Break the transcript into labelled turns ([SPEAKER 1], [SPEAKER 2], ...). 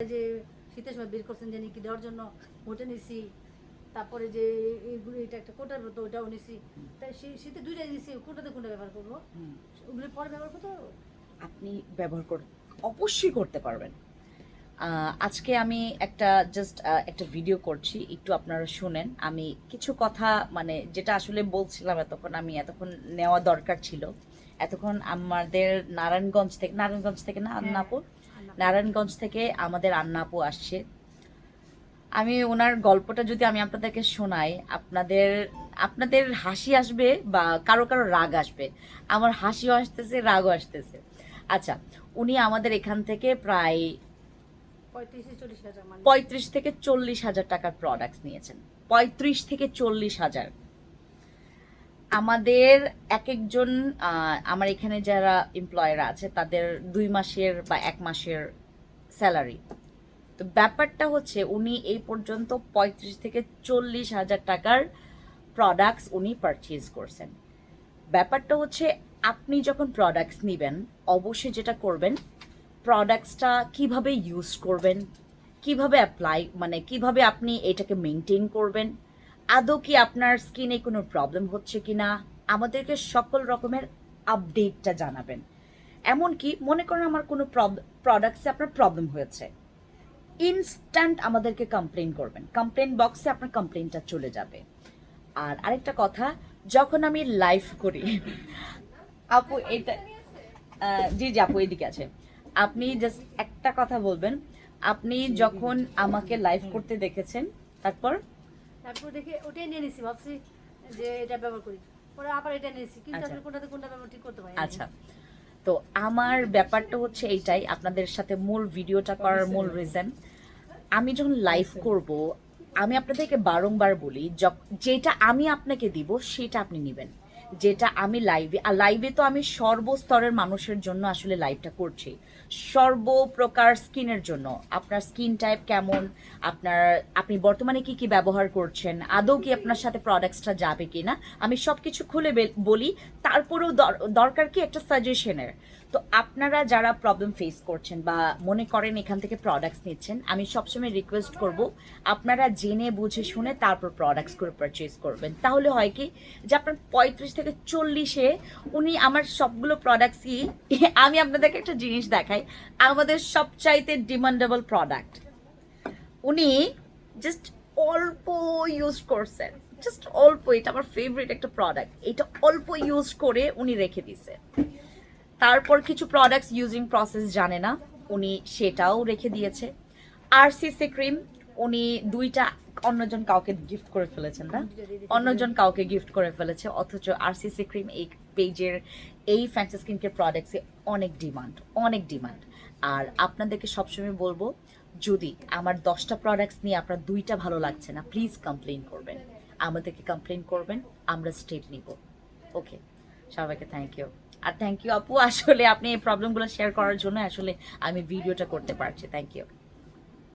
[SPEAKER 1] যে শীতের সময় বের করছেন জানি কি দেওয়ার জন্য ওটা নিছি তারপরে যে এইগুলো এটা একটা কোটার মতো ওটাও নিছি। তাই শীতে নিছি কোটাতে কোনটা ব্যবহার করব? ওগুলো পরে ব্যবহার করতে
[SPEAKER 2] আপনি ব্যবহার কর অবশ্যই করতে পারবেন। আজকে আমি একটা জাস্ট একটা ভিডিও করছি একটু আপনারা শুনেন। আমি কিছু কথা মানে যেটা আসলে বলছিলাম এতক্ষণ আমি এতক্ষণ নেওয়া দরকার ছিল। এতক্ষণ আমাদের নারায়ণগঞ্জ থেকে নারায়ণগঞ্জ থেকে না আন্নাপুর? নারায়ণগঞ্জ থেকে আমাদের আন্নাপু আসছে। আমি ওনার গল্পটা যদি আমি আপনাদেরকে শোনাই আপনাদের আপনাদের হাসি আসবে বা কারও কারও রাগ আসবে। আমার হাসিও আসতেছে রাগও আসতেছে। আচ্ছা উনি আমাদের এখান থেকে প্রায়
[SPEAKER 1] পঁয়ত্রিশ হাজার মানে।
[SPEAKER 2] পঁয়ত্রিশ থেকে চল্লিশ হাজার টাকার প্রোডাক্টস নিয়েছেন। পঁয়ত্রিশ থেকে চল্লিশ হাজার। আমাদের এক একজন আমার এখানে যারা এমপ্লয়ার আছে, তাদের দুই মাসের বা এক মাসের স্যালারি তো ব্যাপারটা হচ্ছে, উনি এই পর্যন্ত পঁয়ত্রিশ থেকে চল্লিশ হাজার টাকার প্রোডাক্টস উনি পারচেজ করছেন। ব্যাপারটা হচ্ছে, আপনি যখন প্রোডাক্টস নেবেন, অবশ্যই যেটা করবেন প্রোডাক্টসটা কীভাবে ইউজ করবেন, কীভাবে অ্যাপ্লাই মানে কীভাবে আপনি এটাকে মেনটেন করবেন আদৌ কি আপনার স্কিনে কোনো প্রবলেম হচ্ছে কি না আমাদেরকে সকল রকমের আপডেটটা জানাবেন। এমনকি মনে করেন আমার কোনো প্রোডাক্টসে আপনার প্রবলেম হয়েছে। ইনস্ট্যান্ট আমাদেরকে কমপ্লেন করবেন। কমপ্লেন বক্সে আপনার কমপ্লেনটা চলে যাবে। আর আরেকটা কথা, যখন আমি লাইভ করি, আপু এটা জি জি, আপু এদিকে আছে। আপনি জাস্ট একটা কথা বলবেন, আপনি যখন আমাকে লাইভ করতে দেখেছেন, তারপর
[SPEAKER 1] তারপর দেখে ওটাই নিয়ে নিছি ভাবছি যে এটা ব্যবহার করি। পরে আবার এটা নিয়েছি কিন্তু
[SPEAKER 2] আচ্ছা।
[SPEAKER 1] আসলে কোনটাতে কোনটা ব্যবহার ঠিক করতে পারি
[SPEAKER 2] আচ্ছা। তো আমার ব্যাপারটা হচ্ছে এইটাই আপনাদের সাথে মূল ভিডিওটা করার মূল রিজন আমি যখন লাইভ করব আমি আপনাদেরকে বারংবার বলি যেটা আমি আপনাকে দিব সেটা আপনি নেবেন। যেটা আমি লাইভে আর লাইভে তো আমি সর্বস্তরের মানুষের জন্য আসলে লাইভটা করছি। সর্বপ্রকার স্কিনের জন্য। আপনার স্কিন টাইপ কেমন? আপনার, আপনি বর্তমানে কি কি ব্যবহার করছেন? আদৌ কি আপনার সাথে প্রোডাক্টসটা যাবে কি না আমি সব কিছু খুলে বলি। তারপরেও দর- দরকার কি একটা সাজেশনের তো আপনারা যারা প্রবলেম ফেস করছেন বা মনে করেন এখান থেকে প্রোডাক্টস নিচ্ছেন, আমি সবসময় রিকোয়েস্ট করব, আপনারা জেনে বুঝে শুনে তারপর প্রোডাক্টস করে পারচেজ করবেন। তাহলে হয় কি, যে আপনার পঁয়ত্রিশ থেকে চল্লিশে উনি আমার সবগুলো প্রোডাক্টসই আমি আপনাদেরকে একটা জিনিস দেখাই, আমাদের সবচাইতে ডিমান্ডেবল প্রোডাক্ট উনি জাস্ট অল্প ইউজ করছেন জাস্ট অল্প, এটা আমার ফেভারিট একটা প্রোডাক্ট এটা অল্প ইউজ করে উনি রেখে দিছে। তারপর কিছু প্রোডাক্টস ইউজিং প্রসেস জানে না। উনি সেটাও রেখে দিয়েছে। আরসিসি ক্রিম উনি দুইটা অন্যজন কাউকে গিফট করে ফেলেছেন না? অন্যজন কাউকে গিফট করে ফেলেছে, অথচ আরসিসি ক্রিম এই পেজের এই ফ্যান্সি স্কিন কেয়ার প্রোডাক্টসে অনেক ডিমান্ড অনেক ডিমান্ড আর আপনাদেরকে সবসময় বলব, যদি আমার দশটা প্রোডাক্টস নিয়ে আপনার দুইটা ভালো লাগছে না প্লিজ কমপ্লেন করবেন। আমাদেরকে কমপ্লেন করবেন, আমরা স্টেপ নিব। ওকে সবাইকে থ্যাংক ইউ আর থ্যাংক ইউ আপু, আসলে আপনি এই প্রবলেমগুলো শেয়ার করার জন্য আসলে আমি ভিডিওটা করতে পারছি থ্যাংক ইউ